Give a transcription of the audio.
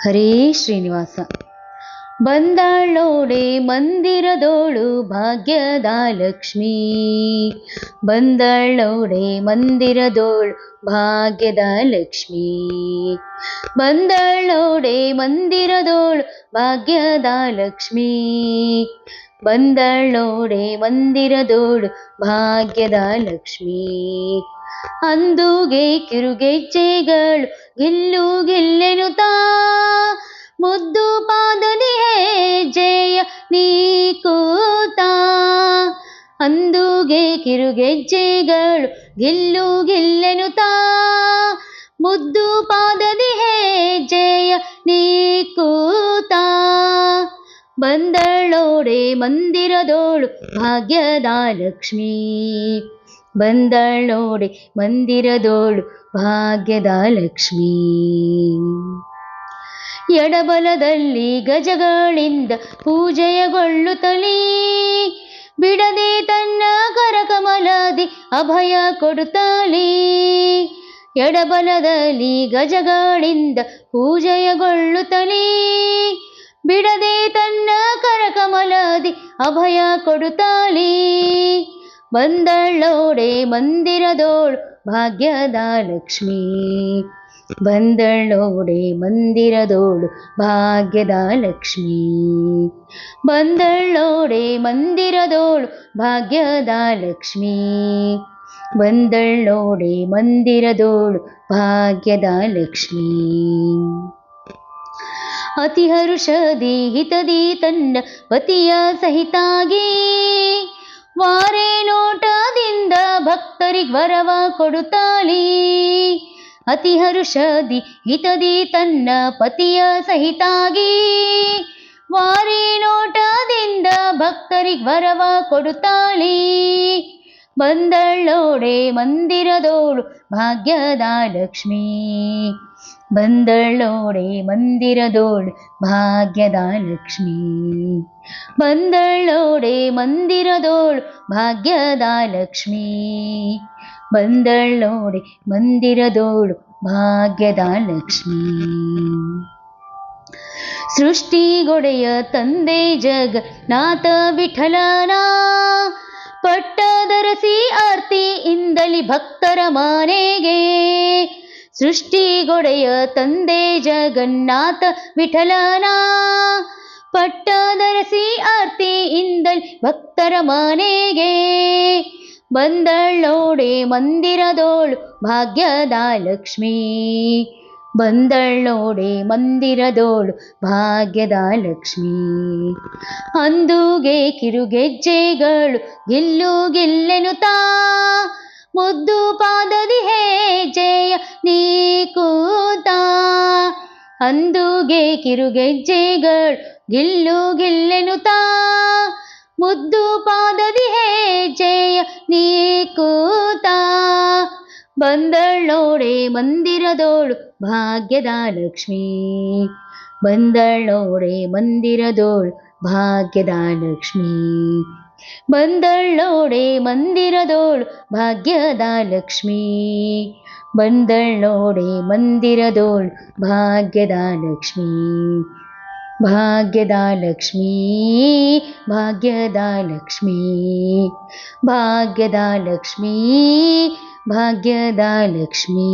ಹರೇ ಶ್ರೀನಿವಾಸ ಬಂದಾಳೋಡೆ ಮಂದಿರದೋಳು ಭಾಗ್ಯದ ಲಕ್ಷ್ಮೀ. ಬಂದಳೋಡೆ ಮಂದಿರದೋಳು ಭಾಗ್ಯದ ಲಕ್ಷ್ಮೀ. ಬಂದಳೋಡೆ ಮಂದಿರದೋಳು ಭಾಗ್ಯದ ಲಕ್ಷ್ಮೀ. ಬಂದಳೋಡೆ ಮಂದಿರದೋಳು ಭಾಗ್ಯದ ಲಕ್ಷ್ಮೀ. ಅಂದುಗೆ ಕಿರುಗೆಜ್ಜೆಗಳು ಗೆಲ್ಲು ಗಿಲ್ಲೆನುತ್ತಾ ಮುದ್ದು ಪಾದನಿ ಹೇ ಜಯ ನೀ ಕೂತಾ. ಅಂದುಗೆ ಕಿರುಗೆಜ್ಜೆಗಳು ಗಿಲ್ಲು ಗಿಲ್ಲೆನುತ್ತಾ ಮುದ್ದು ಪಾದದಿ ಹೆಜ್ಜೆಯ ನೀ ಕೂತಾ. ಬಂದಳೋಡೆ ಮಂದಿರದೋಳು ಭಾಗ್ಯದ ಲಕ್ಷ್ಮೀ. ಬಂದಳೋಡೆ ಮಂದಿರದೋಳು ಭಾಗ್ಯದ ಲಕ್ಷ್ಮೀ. ಎಡಬಲದಲ್ಲಿ ಗಜಗಳಿಂದ ಪೂಜೆಯಗೊಳ್ಳುತ್ತಲೀ. ಬಿಡದೆ ತನ್ನ ಕರಕಮಲದಿ ಅಭಯ ಕೊಡುತ್ತಲೀ ಎಡಬಲದಲ್ಲಿ ಗಜಗಳಿಂದ ಪೂಜೆಯಗೊಳ್ಳುತ್ತಲೀ. ಬಿಡದೆ ತನ್ನ ಕರಕಮಲದಿ ಅಭಯ ಕೊಡುತ್ತಲೀ ಬಂದಳ್ಳೋಡೆ ಮಂದಿರದೋಳು ಭಾಗ್ಯದ ಲಕ್ಷ್ಮೀ. ಬಂದಳೋಡೆ ಮಂದಿರದೋಳು ಭಾಗ್ಯದ ಲಕ್ಷ್ಮೀ. ಬಂದಳೋಡೆ ಮಂದಿರದೋಳು ಭಾಗ್ಯದ ಲಕ್ಷ್ಮೀ. ಬಂದಳೋಡೆ ಮಂದಿರದೋಳು ಭಾಗ್ಯದ ಲಕ್ಷ್ಮೀ. ಅತಿ ಹರುಷದಿ ಹಿತದಿ ತನ್ನ ಪತಿಯ ಸಹಿತಾಗಿ. ವಾರೆ ನೋಟದಿಂದ ಭಕ್ತರಿಗೆ ವರವ ಕೊಡುತ್ತಾಳಿ. ಅತಿ ಹರುಷದಿ ಹಿತದಿ ತನ್ನ ಪತಿಯ ಸಹಿತಾಗಿ. ವಾರಿ ನೋಟದಿಂದ ಭಕ್ತರಿಗೆ ವರವ ಕೊಡುತ್ತಾಳಿ. ಬಂದಳ್ಳೋಡೆ ಮಂದಿರದೋಳು ಭಾಗ್ಯದ ಲಕ್ಷ್ಮೀ. ಬಂದಳ್ಳೋಡೆ ಮಂದಿರದೋಳು ಭಾಗ್ಯದ ಲಕ್ಷ್ಮೀ. ಬಂದಳ್ಳೋಡೆ ಮಂದಿರದೋಳು ಭಾಗ್ಯದ ಲಕ್ಷ್ಮೀ. ಬಂದಳೋಡೆ ಬಂದಿರದೋಳು ಭಾಗ್ಯದ ಲಕ್ಷ್ಮೀ. ಸೃಷ್ಟಿಗೊಡೆಯ ತಂದೆ ಜಗನ್ನಾಥ ವಿಠಲನ. ಪಟ್ಟದರಸಿ ಆರ್ತಿಯಿಂದಲಿ ಭಕ್ತರ ಮನೆಗೆ. ಸೃಷ್ಟಿಗೊಡೆಯ ತಂದೆ ಜಗನ್ನಾಥ ವಿಠಲನ. ಪಟ್ಟದರಸಿ ಆರ್ತಿಯಿಂದಲಿ ಭಕ್ತರ ಮನೆಗೆ. ಬಂದಳೋಡೆ ಮಂದಿರದೋಳು ಭಾಗ್ಯದ ಲಕ್ಷ್ಮೀ. ಬಂದಳ್ಳೋಡೆ ಮಂದಿರದೋಳು ಭಾಗ್ಯದ ಲಕ್ಷ್ಮೀ. ಅಂದುಗೆ ಕಿರುಗೆಜ್ಜೆಗಳು ಗಿಲ್ಲು ಗೆಲ್ಲೆನುತಾ. ಮುದ್ದು ಪಾದದಿ ಹೆಜ್ಜೆಯ ನೀ ಕೂತ. ಅಂದುಗೆ ಕಿರುಗೆಜ್ಜೆಗಳು ಗಿಲ್ಲು ಗಿಲ್ಲೆನುತ್ತಾ ಮುದ್ದು ಪಾದದಿ ಜಯ ನೀ ಕೂತಾ. ಬಂದಳೋಡೆ ಮಂದಿರದೋಳು ಭಾಗ್ಯದ ಲಕ್ಷ್ಮೀ ಬಂದಳೋಡೆ ಮಂದಿರದೋಳು ಭಾಗ್ಯದ ಲಕ್ಷ್ಮೀ ಬಂದಳೋಡೆ ಮಂದಿರದೋಳು ಭಾಗ್ಯದ ಲಕ್ಷ್ಮೀ ಬಂದಳೋಡೆ ಮಂದಿರದೋಳು ಭಾಗ್ಯದ ಲಕ್ಷ್ಮೀ भाग्यदा लक्ष्मी भाग्यदा लक्ष्मी भाग्यदा लक्ष्मी भाग्यदा लक्ष्मी